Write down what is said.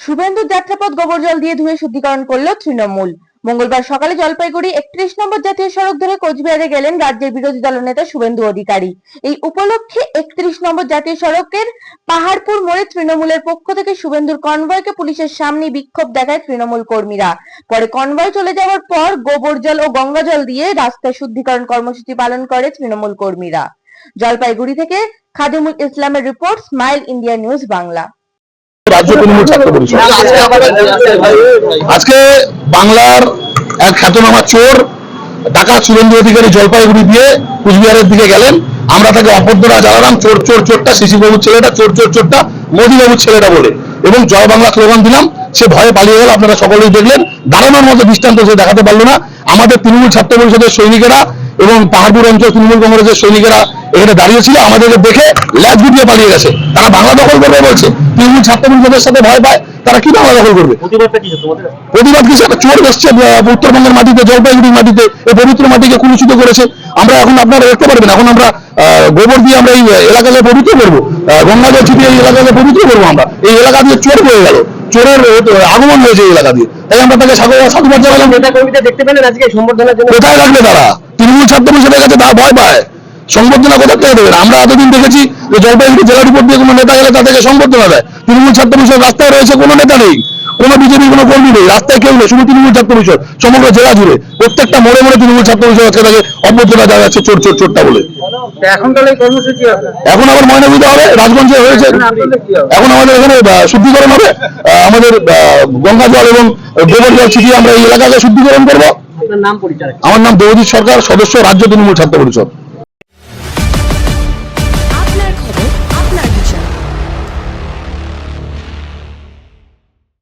শুভেন্দু যাত্রাপথ গোবর জল দিয়ে ধুয়ে শুদ্ধিকরণ করল তৃণমূল। মঙ্গলবার সকালে জলপাইগুড়ি একত্রিশ নম্বর জাতীয় সড়ক ধরে কোচবিহারে গেলেন রাজ্যের বিরোধী দলনেতা শুভেন্দু অধিকারী। এই উপলক্ষে একত্রিশ নম্বর জাতীয় সড়কের পাহাড়পুর মোড়ে তৃণমূলের পক্ষ থেকে শুভেন্দুর কনভয়কে পুলিশের সামনে বিক্ষোভ দেখায় তৃণমূল কর্মীরা। পরে কনভয় চলে যাওয়ার পর গোবর জল ও গঙ্গা জল দিয়ে রাস্তায় শুদ্ধিকরণ কর্মসূচি পালন করে তৃণমূল কর্মীরা। জলপাইগুড়ি থেকে খাদিমুল ইসলামের report, smile India news Bangla. রাজ্য তৃণমূল ছাত্র পরিষদ। আজকে বাংলার এক খ্যাতনামা চোর ঢাকা সুরেন্দ্র অধিকারী জলপাইগুড়ি দিয়ে কুচবিহারের দিকে গেলেন। আমরা তাকে অপদ্ররা জানালাম চোর চোর চোরটা শিশিবাবুর ছেলেটা চোর চোর চোরটা মোদীবাবুর ছেলেটা বলে। এবং জয় বাংলা স্লোগান দিলাম সে ভয়ে পালিয়ে গেল আপনারা সকলেই দেখলেন। দাঁড়ানোর মতো দৃষ্টান্ত সে দেখাতে পারল না। আমাদের তৃণমূল ছাত্র পরিষদের সৈনিকেরা এবং পাহাড়পুর অঞ্চল তৃণমূল কংগ্রেসের সৈনিকেরা এখানে দাঁড়িয়ে ছিল আমাদেরকে দেখে ল্যাব গুটিয়ে পালিয়ে গেছে। তারা বাংলা দখল করবে বলছে। তৃণমূল ছাত্র পরিষদের সাথে ভয় পায় তারা কি বাংলা দখল করবে? প্রতিবাদ কি একটা চোর আহ, উত্তরবঙ্গের মাটিতে জলপাইগুড়ির মাটিতে এই পবিত্র মাটিকে কুলুষিত করেছে। আমরা এখন আপনারা দেখতে পারবেন এখন আমরা গোবর দিয়ে আমরা এই এলাকাকে পবিত্র করব। গঙ্গা জল ছিটিয়ে এই এলাকাকে পবিত্র করব আমরা। এই এলাকা দিয়ে চোর হয়ে গেল। চোরের আগমন হয়েছে এই এলাকা দিয়ে। তাই আমরা তাকে সাধু- সাধুবাদ জানালাম। কোথায় রাখবে তারা? তৃণমূল ছাত্র পরিষদের কাছে তারা ভয় পায়। সংবর্ধনা কোথা থেকে দেবেন? আমরা এতদিন দেখেছি যে জলপাইগুড়ি জেলা রিপোর্ট দিয়ে কোনো নেতা গেলে তাদেরকে সংবর্ধনা দেয়। তৃণমূল ছাত্র পরিষদ রাস্তায় রয়েছে কোনো নেতা নেই। কোনো বিজেপি কোনো কর্মী নেই রাস্তায় কেউ নেই শুধু তৃণমূল ছাত্র পরিষদ সমগ্র জেলা জুড়ে। প্রত্যেকটা মোড়ে মোড়ে তৃণমূল ছাত্র পরিষদ আজকে তাকে অভ্যর্থনা দেওয়া যাচ্ছে চোর চোর চোরটা বলে। এখন আবার ময়নাগুড়িতে হবে রাজগঞ্জে হয়েছে। এখন আমাদের এখানে আহ, শুদ্ধিকরণ হবে। আহ, আমাদের আহ, গঙ্গা জল এবং গোবর জল ছিটিয়ে আমরা এই এলাকাকে শুদ্ধিকরণ করব। আপনার নাম পরিচয় আমার নাম দেবজিৎ সরকার সদস্য রাজ্য তৃণমূল ছাত্র পরিষদ।